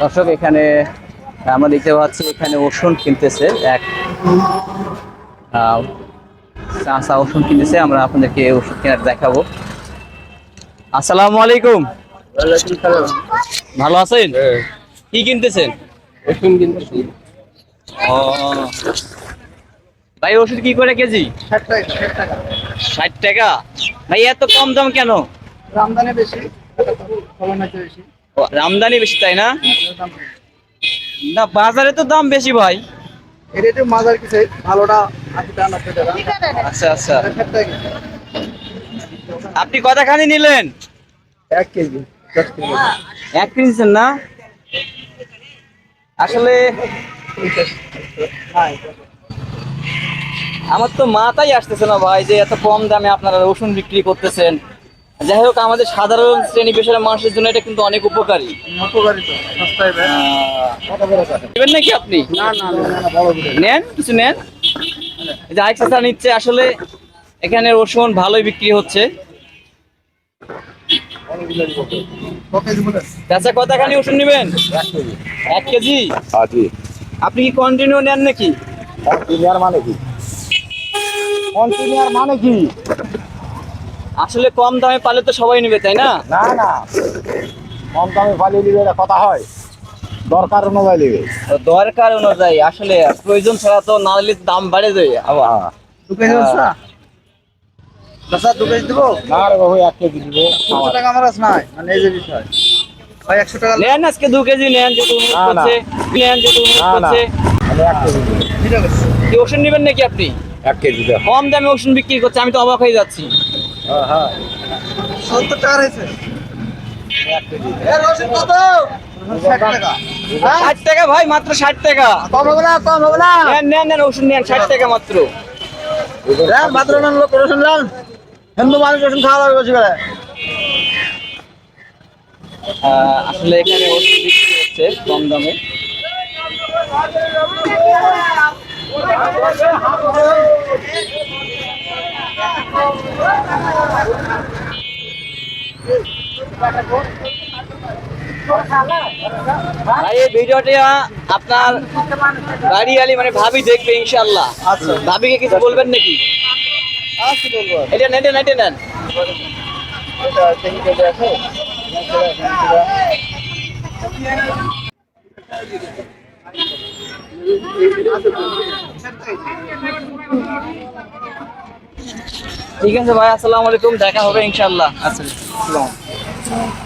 দর্শক এখানে আমরা দেখতে পাচ্ছি এখানে ওষুধ কিনতেছে এক চাচা ওষুধ কিনতেছে। আমরা আপনাদেরকে ওষুধ কেনার দেখাবো। আসসালামু আলাইকুম। ভালো আছেন? কি কিনতেছেন? ও। ভাই ওষুধ কি করে কেজি? ষাট টাকা। ষাট টাকা। ভাই এত কম দাম কেন? রামদানে বেশি। আমদানি বেশি তাই না? না বাজারে তো দাম বেশি ভাই। এটা মাজার কিছু ভালোটা টাকা আচ্ছা আচ্ছা। আপনি কতখানি নিলেন? এক কেজি দশ কেজি। এক না? আসলে আমার তো মাথায় আসতেছে না ভাই যে এত কম দামে আপনারা রসুন বিক্রি করতেছেন। যাই হোক আমাদের সাধারণ শ্রেণি পেশার মানুষের জন্য এটা কিন্তু অনেক উপকারী। উপকারী তো সস্তায় নেবেন নাকি আপনি? না না না, না, না বড় বিলে নেন কিছু নেন। এই যে আরেক নিচ্ছে আসলে এখানে রসুন ভালোই বিক্রি হচ্ছে। চাচা কতখানি রসুন নেবেন? এক কেজি। আপনি কি কন্টিনিউ নেন নাকি? কন্টিনিউয়ার মানে কি? কন্টিনিউয়ার মানে কি? আসলে কম দামে পালে তো সবাই নেবে তাই না? না না। কম দামে পালিয়ে নিবে এটা কথা হয়। দরকার অনুযায়ী নিবে। দরকার অনুযায়ী আসলে প্রয়োজন ছাড়া তো না নিলে দাম বাড়ে যায় আবার। দু কেজি দশটা দশটা দু কেজি দেবো? না রে বাবু এক কেজি দিবে। একশো টাকা আমার কাছে নাই। মানে এই যে বিষয়। ভাই একশো টাকা নেন আজকে দু কেজি নেন যেহেতু অনুরোধ না, না। করছে নেন যেহেতু অনুরোধ না না। করছে। আমি এক কেজি দিবে। ঠিক আছে। কি ওষুধ নেবেন নাকি আপনি? এক কেজি কম দামে ওষুধ বিক্রি করছে আমি তো অবাক হয়ে যাচ্ছি। সত্তর টাকা ষাট টাকা। হ্যাঁ? ষাট টাকা ভাই মাত্র ষাট টাকা। কম হবে না কম হবে না। নেন নেন নেন ওষুধ নেন ষাট টাকা মাত্র। রান ভাদ্র নান লোক রসুন রান হিন্দু মানুষ রসুন খাওয়া যাবে বেশি করে। আসলে এখানে ওষুধ বিক্রি হচ্ছে কম দামে। ভাই এই ভিডিওটা আপনার বাড়ি আলি মানে ভাবি দেখবে ইনশাল্লাহ আচ্ছা। ভাবিকে কিছু বলবেন নাকি? এটা নেন এটা নেন ঠিক আছে ভাই আসসালামু আলাইকুম দেখা হবে ইনশাল্লাহ আচ্ছা Thank.